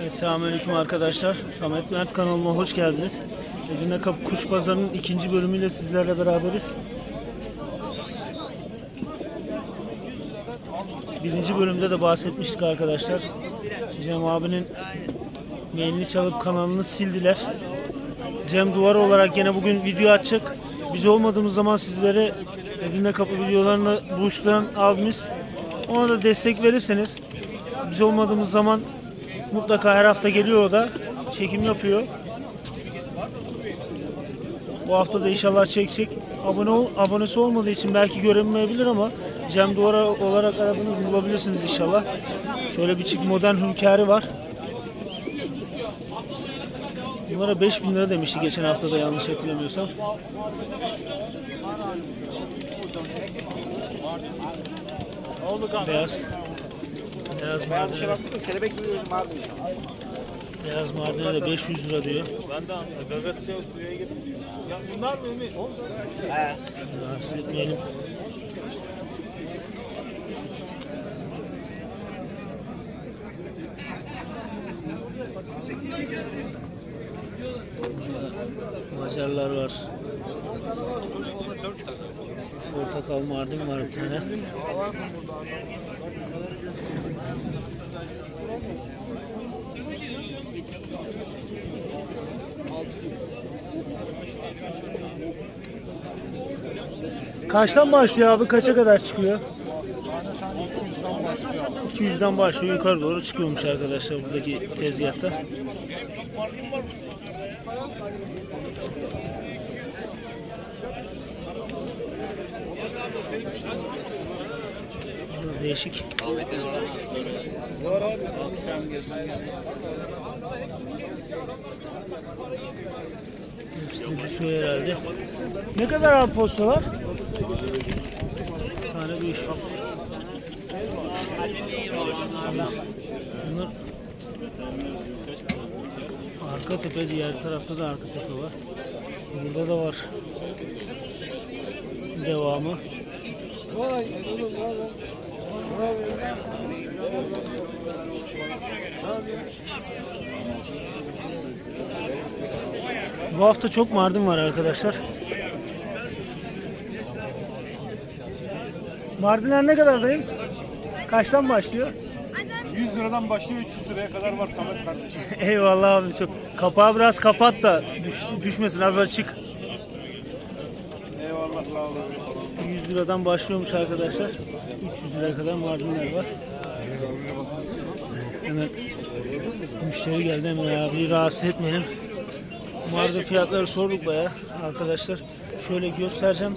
Evet, Selamünaleyküm arkadaşlar. Samet Mert kanalıma hoş geldiniz. Edirne Kapı Kuş Pazarı'nın ikinci bölümüyle sizlerle beraberiz. Birinci bölümde de bahsetmiştik arkadaşlar. Cem abinin mailini çalıp kanalını sildiler. Cem Duvar olarak gene bugün video açacak. Biz olmadığımız zaman sizlere Edirne Kapı videolarını buluşturan abimiz. Ona da destek verirseniz biz olmadığımız zaman mutlaka her hafta geliyor o da çekim yapıyor. Bu hafta da inşallah çekecek. Abone ol, abonesi olmadığı için belki görünmeyebilir ama Cem Duvar olarak aradınız bulabilirsiniz inşallah. Şöyle bir çift modern hünkârı var. Bunlara 5000 lira demişti geçen hafta da yanlış hatırlamıyorsam. Beyaz. Beyaz mardine, Kelebek gibi vardı. beyaz mardine de 500 lira diyor. Ben de anladım. Gagası yok buraya gidip. Ya bunlar mı Ümit? Rahatsız etmeyelim. Macarlar var. Portakal mardin var bir tane. Kaçtan başlıyor abi? Kaça kadar çıkıyor? 200'den başlıyor yukarı doğru çıkıyormuş arkadaşlar buradaki tezgahta. Burada değişik. Hepsi de bir soy herhalde. Ne kadar abi postalar? Tane 500. Bunlar arka tepe diğer tarafta da arka tepe var. Burada da var. Devamı. Bu hafta çok mardin var arkadaşlar. Mardinler ne kadar dayım? Kaçtan başlıyor? 100 liradan başlıyor 300 liraya kadar var Samet kardeşim. Eyvallah abi çok. Kapağı biraz kapat da düş- düşmesin az açık. Eyvallah sağ olasın. 100 liradan başlıyormuş arkadaşlar. 300 liraya kadar mardinler var. Hemen müşteri geldi hemen abi rahatsız etmeyelim. Mardin fiyatları sorduk baya arkadaşlar. Şöyle göstereceğim.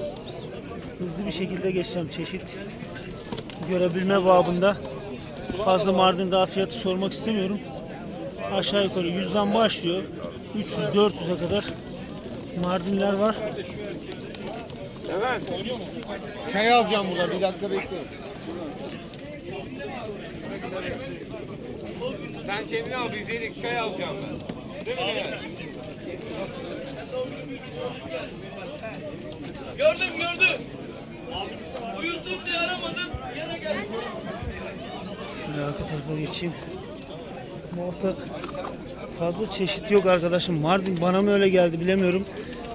Hızlı bir şekilde geçeceğim çeşit görebilme babında. Fazla Mardin daha fiyatı sormak istemiyorum. Aşağı yukarı 100'den başlıyor. 300-400'e kadar Mardinler var. Çay alacağım burada bir dakika bekle. Sen kendini al biz yedik çay alacağım ben. Gördüm gördüm. Uyusun diye aramadım. Gene gel. Şöyle arka tarafa geçeyim. Bu hafta fazla çeşit yok arkadaşım. Mardin bana mı öyle geldi bilemiyorum.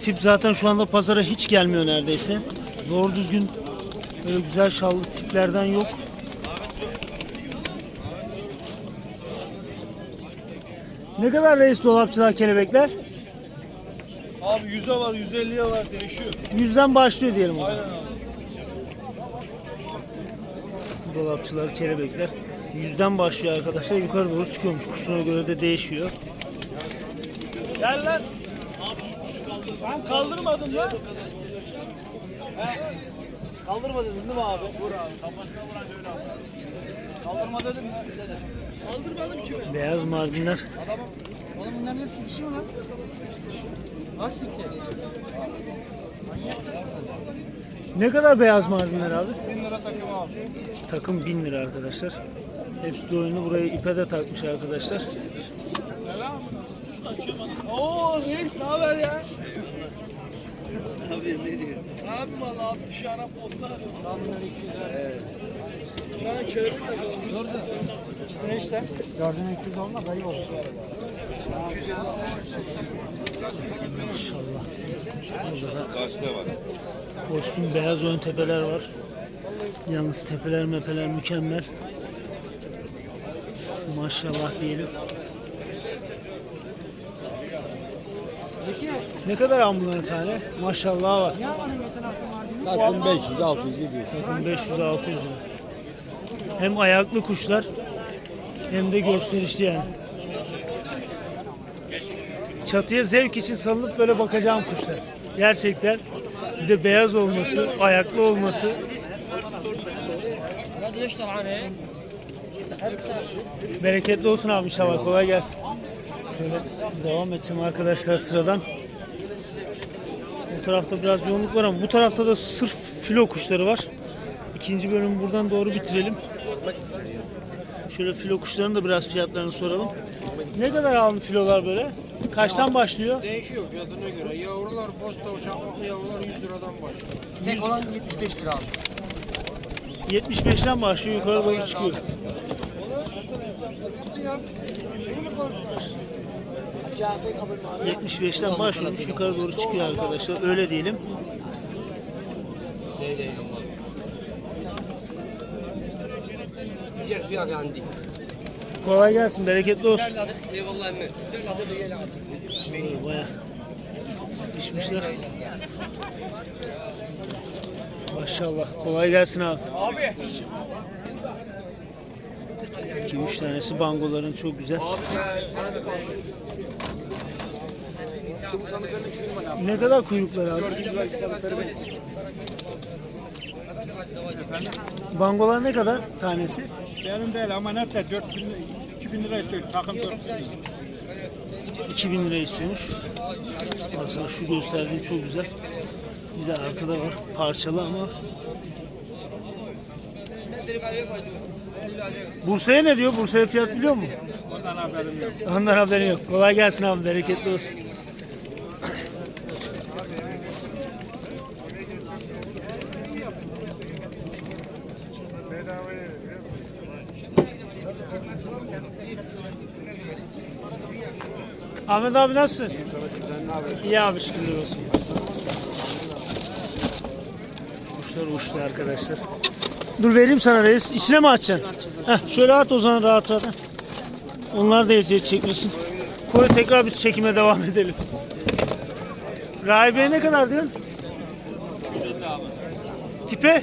Tip zaten şu anda pazara hiç gelmiyor neredeyse. Doğru düzgün böyle güzel şallı tiplerden yok. Ne kadar reis dolapçılar kelebekler? Abi 100'e var 150'ye var değişiyor. Yüzden başlıyor diyelim. Aynen abi. Dolapçılar, kelebekler. Yüzden başlıyor arkadaşlar. Yukarı doğru çıkıyormuş. Kuşuna göre de değişiyor. Gel lan. Ben kaldırmadım lan. Kaldırma dedin değil mi abi? Vur abi. Kaldırma dedim mi? Dedim. Kaldırmadım ki ben. Beyaz mardinler. Oğlum bunların hepsi dişi mi lan? Nasıl ki? Ne kadar beyaz mardinler abi? 1000 lira takım abi. Takım 1000 lira arkadaşlar. Hepsi de oyunu buraya ipe de takmış arkadaşlar. Oo reis ne haber ya? Abi valla abi dışarı posta arıyorum. Tam bunlar 200 Evet. Ben çevrim yapıyorum. İkisine işte. Dördüne 200 olmaz ayıp olur. Maşallah. Burada da kostüm beyaz ön tepeler var. Yalnız tepeler mepeler mükemmel. Maşallah diyelim. Ne kadar ambulanın tane? Maşallah var. Takım 500, 600 gidiyor. Bakın 500-600 lira. Hem ayaklı kuşlar hem de gösterişli yani. Çatıya zevk için salınıp böyle bakacağım kuşlar. Gerçekten bir de beyaz olması, ayaklı olması bereketli olsun abi inşallah kolay gelsin. Şöyle devam edeceğim arkadaşlar sıradan. Bu tarafta biraz yoğunluk var ama bu tarafta da sırf filo kuşları var. İkinci bölümü buradan doğru bitirelim. Şöyle filo kuşların da biraz fiyatlarını soralım. Ne kadar aldın filolar böyle? Kaçtan başlıyor? Değişiyor fiyatına göre. Yavrular posta uçaklı yavrular 100 liradan başlıyor. Tek olan 75 lira abi. 75'ten başlıyor yukarı doğru çıkıyor. ...75'ten başlıyormuş yukarı doğru çıkıyor arkadaşlar. Öyle diyelim. Kolay gelsin, bereketli olsun. Eyvallah emmi. Baya sıkışmışlar. Maşallah. Kolay gelsin abi. Abi. 2-3 tanesi bangoların çok güzel. Ne kadar kuyruklar abi? Bangolar ne kadar tanesi? Benim değil ama nerede 4000 2000 lira istiyor. Takım 4 2000 lira istiyormuş. Aslında şu gösterdiğim çok güzel. Bir de arkada var. Parçalı ama. Bursa'ya ne diyor? Bursa'ya fiyat biliyor musun? Ondan haberim yok. Ondan haberin yok. Kolay gelsin abi. Bereketli olsun. Ahmet abi nasılsın? İyi abi şükürler olsun. Kuşlar uçtu arkadaşlar. Dur vereyim sana reis. İçine mi atacaksın? Heh, şöyle at o zaman rahat rahat. Onlar da eziyet çekmesin. Koy tekrar biz çekime devam edelim. Rahibe'ye ne kadar diyorsun? Tipe?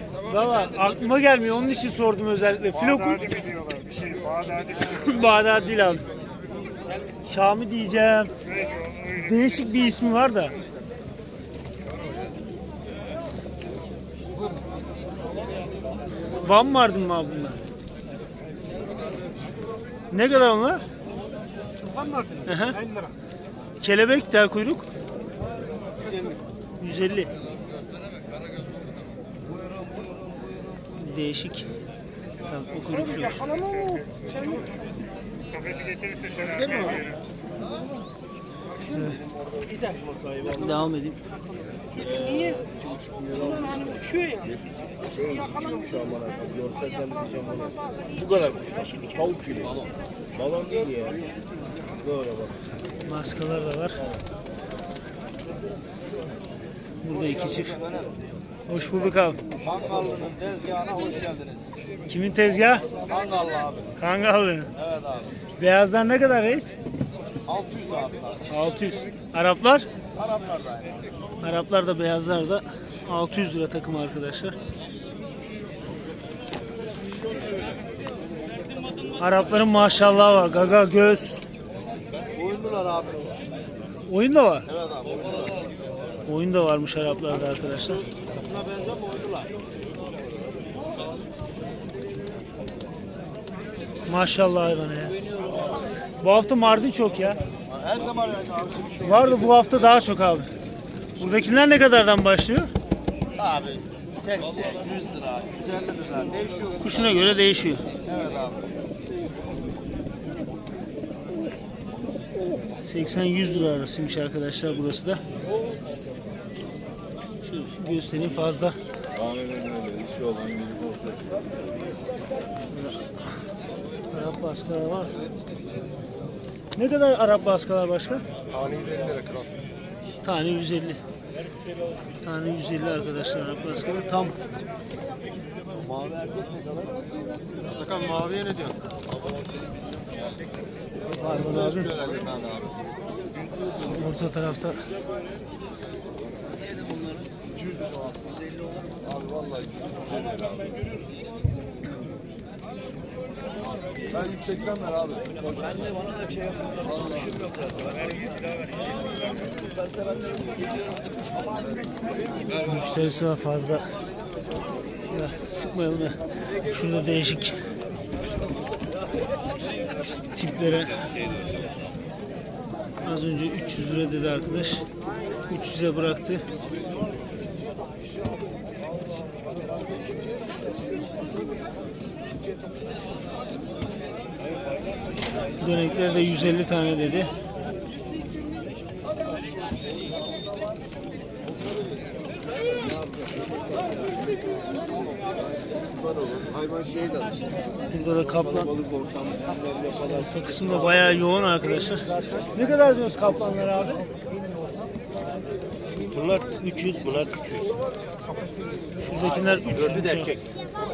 Valla aklıma gelmiyor onun için sordum özellikle. Floku mi diyorlar bir şey. Bağdadi Bağdat değil abi. Şami diyeceğim. Değişik bir ismi var da. Van vardı mı abi bunlar? Ne kadar onlar? Tufan mı Hı hı. 50 lira. Kelebek tel kuyruk. 150. Değişik. Takma kuyruk filoş. kafesi getirirse şöyle verir. Devam edeyim. Bu kadar kuşlar. Tavuk gibi. Balon değil ya. Böyle bak. Maskalar da var. Burada iki çift. Hoş bulduk abi. Kangallı'nın tezgahına hoş geldiniz. Kimin tezgahı? Kangallı abi. Kangallı. Evet abi. Beyazlar ne kadar reis? 600 abi. 600. Araplar? Araplar da aynı. Araplar da beyazlar da 600 lira takım arkadaşlar. Arapların maşallah var. Gaga göz. Oyunlular abi. Oyun da var. Evet abi. Oyunlular. Oyun da varmış Araplarda arkadaşlar. Benzer mi oydular? Maşallah hayvana ya. Bu hafta Mardin çok ya. Her zaman yani abi. Vardı bu hafta daha çok abi. Buradakiler ne kadardan başlıyor? Abi 80, 100 lira, 150 lira değişiyor. Kuşuna göre değişiyor. Evet abi. 80-100 lira arasıymış arkadaşlar burası da. Şu fazla. Arap baskılar var. Ne kadar Arap baskılar başka? Tane 150 lira kral. Tane 150. Tane 150 arkadaşlar Arap baskılar. Tam Bakalım maviye ne diyor? pardon abi. Orta tarafta Ben 180 lira abi. müşterisi var fazla. Ya, sıkmayalım ya. Şurada değişik tiplere az önce 300 lira dedi arkadaş. 300'e bıraktı. Dönekler de 150 tane dedi. Hayvan şeyi de alışır. Burada da kaplan. Orta kısımda bayağı yoğun arkadaşlar. Ne kadar diyoruz kaplanlar abi? Bunlar 300, bunlar 200. Şuradakiler 300. Dördü de erkek.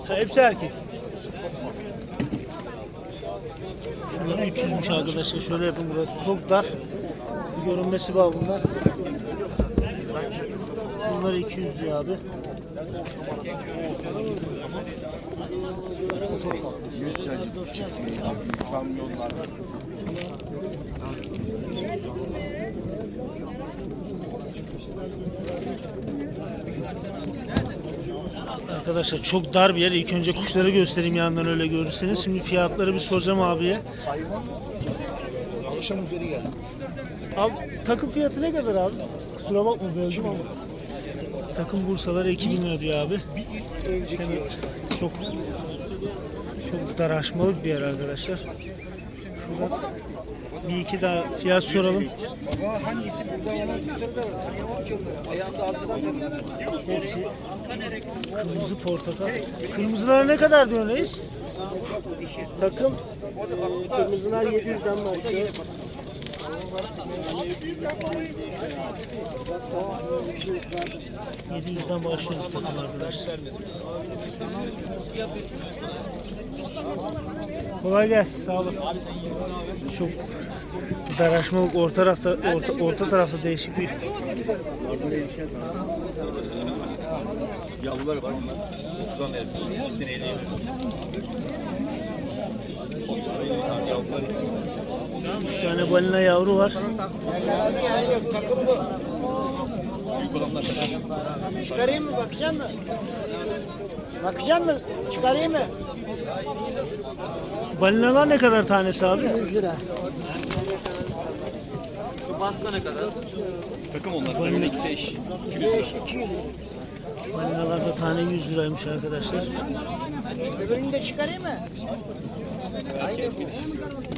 Ha, hepsi erkek. Şunlar 300'müş arkadaşlar. Şöyle yapın burası çok dar. Görünmesi var bunlar. Bunlar 200 diyor abi. Arkadaşlar çok dar bir yer. İlk önce kuşları göstereyim yandan öyle görürseniz. Şimdi fiyatları bir soracağım abiye. Akşam üzeri geldi. Abi takım fiyatı ne kadar abi? Kusura bakma böldüm ama. Takım bursaları 2000 lira diyor abi. Önceki Çok çok daraşmalık bir yer arkadaşlar. Şurada bir iki daha fiyat soralım. Baba hangisi burada olan kuşları da tanıyamam ki onu. Ayağında arkadan tanıyorum. Hepsi kırmızı portakal. Kırmızılar ne kadar diyor reis? Takım kırmızılar 700'den başlıyor. %700'den başlıyor takım arkadaşlar. Kolay gelsin, sağ olasın. Çok daraşmalık orta tarafta orta, orta tarafta değişik bir Yavrular var onlar. 30'dan verir. Çiftini 50'ye verir. Yavrular Üç tane balina yavru var. Çıkarayım mı bakacak mı? Bakacak mı? Çıkarayım mı? Balinalar ne kadar tanesi abi? 100 lira. Takım onlar. Sarı ikisi eş. Balinalar da tane 100 liraymış arkadaşlar. Öbürünü de çıkarayım mı?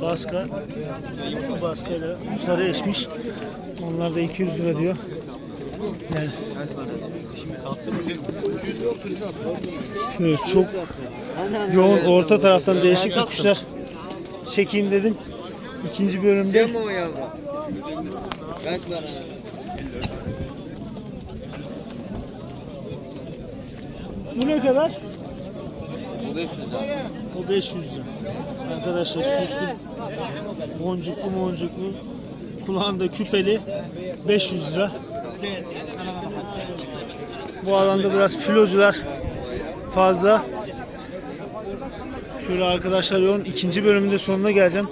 Baska. Şu baskayla sarı eşmiş. Onlar da 200 lira diyor. Yani şöyle çok yoğun orta taraftan değişik kuşlar çekeyim dedim. İkinci bölümde o yavru? Kaç para? bu ne kadar? Bu 500 lira. O 500 lira. Arkadaşlar süslü boncuklu boncuklu kulağında küpeli 500 lira. Bu alanda biraz filocular fazla. Şöyle arkadaşlar yoğun ikinci bölümünde sonuna geleceğim.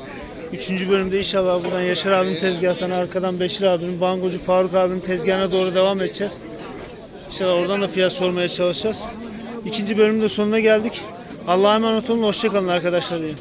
Üçüncü bölümde inşallah buradan Yaşar abinin tezgahından arkadan Beşir abinin, Bangocu Faruk abinin tezgahına doğru devam edeceğiz. İnşallah oradan da fiyat sormaya çalışacağız. İkinci bölümün de sonuna geldik. Allah'a emanet olun. Hoşçakalın arkadaşlar diyeyim.